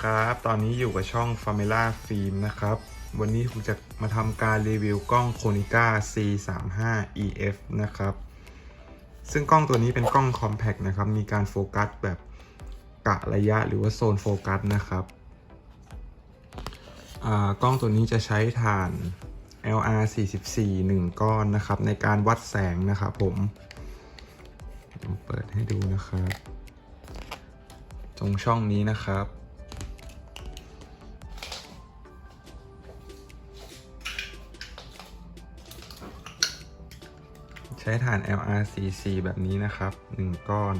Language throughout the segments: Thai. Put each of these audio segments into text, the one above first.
ครับ ตอนนี้อยู่กับช่อง f a m i l a Film นะครับ วันนี้ผมจะมาทำการรีวิวกล้อง Konica C35 EF นะครับ ซึ่งกล้องตัวนี้เป็นกล้อง Compact นะครับ มีการโฟกัสแบบกะระยะหรือว่าโซนโฟกัสนะครับ กล้องตัวนี้จะใช้ฐาน LR 44 1 ก้อนนะครับ ในการวัดแสงนะครับผมเปิดให้ดูนะครับ ตรงช่องนี้นะครับ ช้ฐาน LR44 แบบนี้นะครับ 1 ก้อน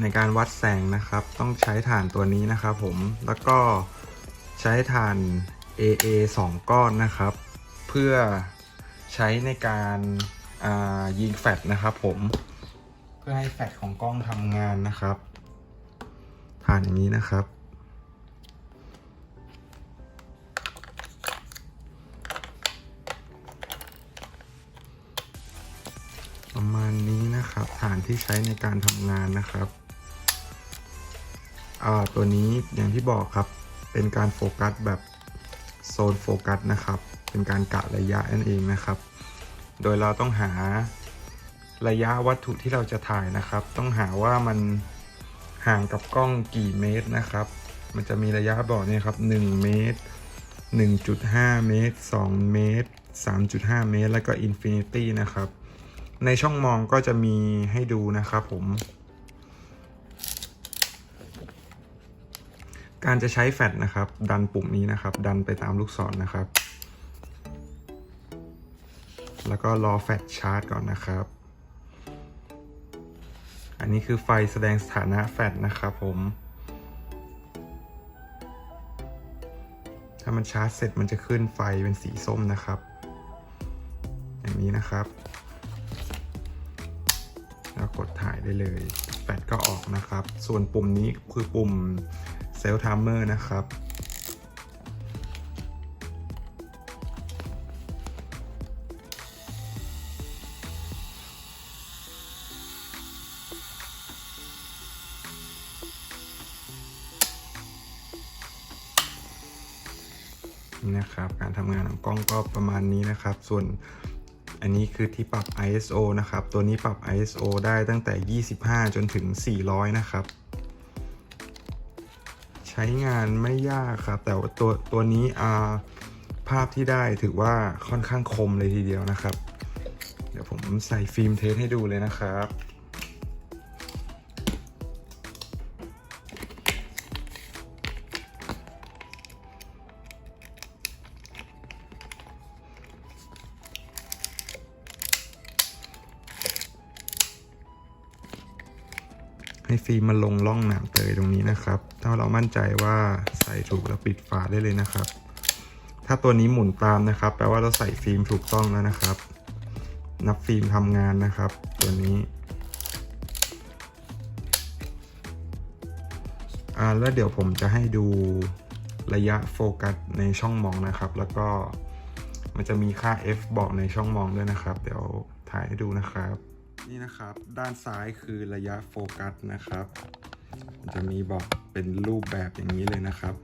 ในการวัดแสงนะครับ ต้องใช้ฐานตัวนี้นะครับผม แล้วก็ใช้ฐาน AA 2 ก้อนนะครับ เพื่อใช้ในการายิงแฟลชนะครับผมเพื่อให้แฟลชของกล้องทำงานนะครับฐานอย่างนี้นะครับ ประมาณนี้นะครับฐานที่ใช้ในการทำงานนะครับตัวนี้อย่างที่บอกครับเป็นการโฟกัสแบบ โซนโฟกัสนะครับ เป็นการกะระยะนั่นเองนะครับ โดยเราต้องหาระยะวัตถุที่เราจะถ่ายนะครับ ต้องหาว่ามันห่างกับกล้องกี่เมตรนะครับ มันจะมีระยะบอกเนี่ยครับ 1 เมตร 1.5 เมตร 2 เมตร 3.5 เมตร แล้วก็อินฟินิตี้นะครับ ในช่องมองก็จะมีให้ดูนะครับผม การจะใช้แฟลชนะครับ ดันปุ่มนี้นะครับ ดันไปตามลูกศรนนะครับ แล้วก็รอแฟลชชาร์จก่อนนะครับ อันนี้คือไฟแสดงสถานะแฟลชนะครับผม ถ้ามันชาร์จเสร็จมันจะขึ้นไฟเป็นสีส้มนะครับ อย่างนี้นะครับ แล้วกดถ่ายได้เลย แฟลชก็ออกนะครับ ส่วนปุ่มนี้คือปุ่ม เซล l ์ i มเมอร์นะครับ นะครับ การทำงานของกล้องก็ประมาณนี้นะครับ ส่วนอันนี้คือที่ปรับ ISO นะครับ ตัวนี้ปรับ ISO ได้ตั้งแต่ 25 จนถึง 400 นะครับ ช้งานไม่ยากครับ แต่ว่าตัวตัวนี้อ่าภาพที่ได้ถือว่าค่อนข้างคมเลยทีเดียวนะครับ เดี๋ยวผมใส่ฟิล์มเทสให้ดูเลยนะครับให้ฟิล์มมันลงร่องหนามเตยตรงนี้นะครับ ถ้าเรามั่นใจว่าใส่ถูกแล้วปิดฝาได้เลยนะครับ ถ้าตัวนี้หมุนตามนะครับ แปลว่าเราใส่ฟิล์มถูกต้องแล้วนะครับ นับฟิล์มทำงานนะครับ ตัวนี้อ่าแล้วเดี๋ยวผมจะให้ดูระยะโฟกัสในช่องมองนะครับ แล้วก็มันจะมีค่า f บอกในช่องมองด้วยนะครับ เดี๋ยวถ่ายให้ดูนะครับ นี่นะครับ ด้านซ้ายคือระยะโฟกัสนะครับ จะมีบอกเป็นรูปแบบอย่างนี้เลยนะครับ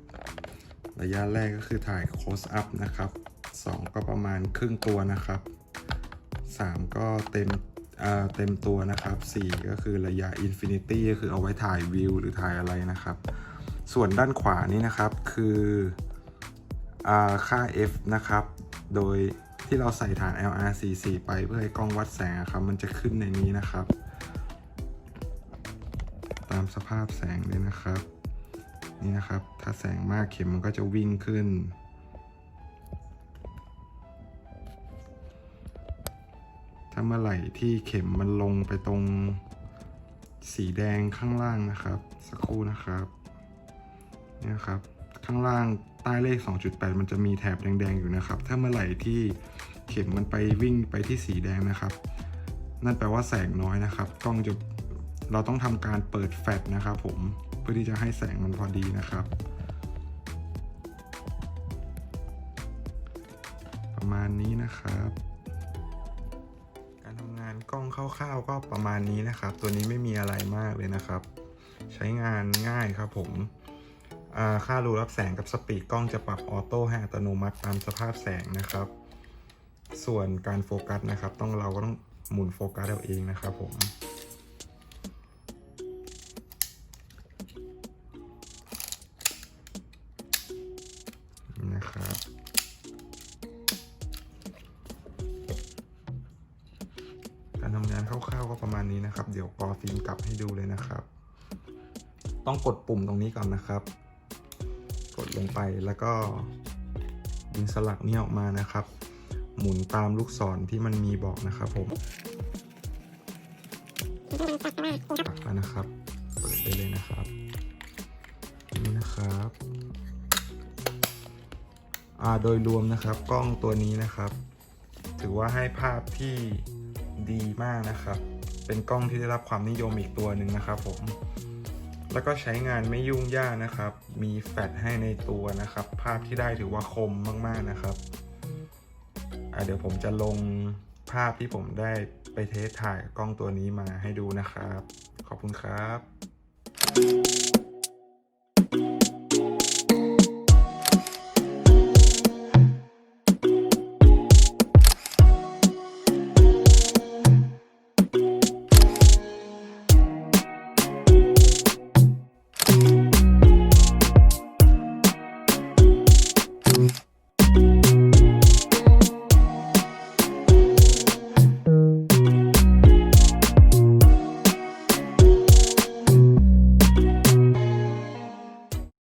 ระยะแรกก็คือถ่าย close up นะครับ 2 ก็ประมาณครึ่งตัวนะครับ 3 ก็เต็มอ่าเต็มตัวนะครับ 4 ก็คือระยะ infinity ก็คือเอาไว้ถ่ายวิวหรือถ่ายอะไรนะครับ ส่วนด้านขวานี้นะครับคืออาค่า f นะครับ โดยที่เราใส่ฐาน LR44 ไปเพื่อให้กล้องวัดแสงครับ มันจะขึ้นในนี้นะครับามสภาพแสงเลยนะครับ นี่นะครับ ถ้าแสงมากเข็มมันก็จะวิ่งขึ้น ถ้าเมื่อไหร่ที่เข็มมันลงไปตรงสีแดงข้างล่างนะครับ สักครู่นะครับนี่นะครับ ข้างล่างใต้เลข 2.8 มันจะมีแถบแดง ๆ อยู่นะครับ ถ้าเมื่อไหร่ที่เข็มมันไปวิ่งไปที่สีแดงนะครับ นั่นแปลว่าแสงน้อยนะครับ กล้องจะ เราต้องทำการเปิดแฟลชนะครับผมเพื่อที่จะให้แสงมันพอดีนะครับ ประมาณนี้นะครับ การทำงานกล้องคร่าวๆก็ประมาณนี้นะครับ ตัวนี้ไม่มีอะไรมากเลยนะครับ ใช้งานง่ายครับผมค่ารูรับแสงกับสปีดกล้องจะปรับออโต้ให้อัตโนมัติตามสภาพแสงนะครับ ส่วนการโฟกัสนะครับ ต้องเราก็ต้องหมุนโฟกัสเอาเองนะครับผม ทำงานคร่าวๆก็ประมาณนี้นะครับ เดี๋ยวกอฟิล์มกลับให้ดูเลยนะครับ ต้องกดปุ่มตรงนี้ก่อนนะครับ กดลงไปแล้วก็ดึงสลักนี้ออกมานะครับ หมุนตามลูกศรที่มันมีบอกนะครับผมตักแล้วนะครับเปิดได้เลยนะครับนี่นะครับอ่าโดยรวมนะครับกล้องตัวนี้นะครับ ถือว่าให้ภาพที่ ดีมากนะครับ เป็นกล้องที่ได้รับความนิยมอีกตัวหนึ่งนะครับผม แล้วก็ใช้งานไม่ยุ่งยากนะครับ มีแฟลชให้ในตัวนะครับ ภาพที่ได้ถือว่าคมมากๆนะครับเดี๋ยวผมจะลงภาพที่ผมได้ไปเทสถ่ายกล้องตัวนี้มาให้ดูนะครับ ขอบคุณครับ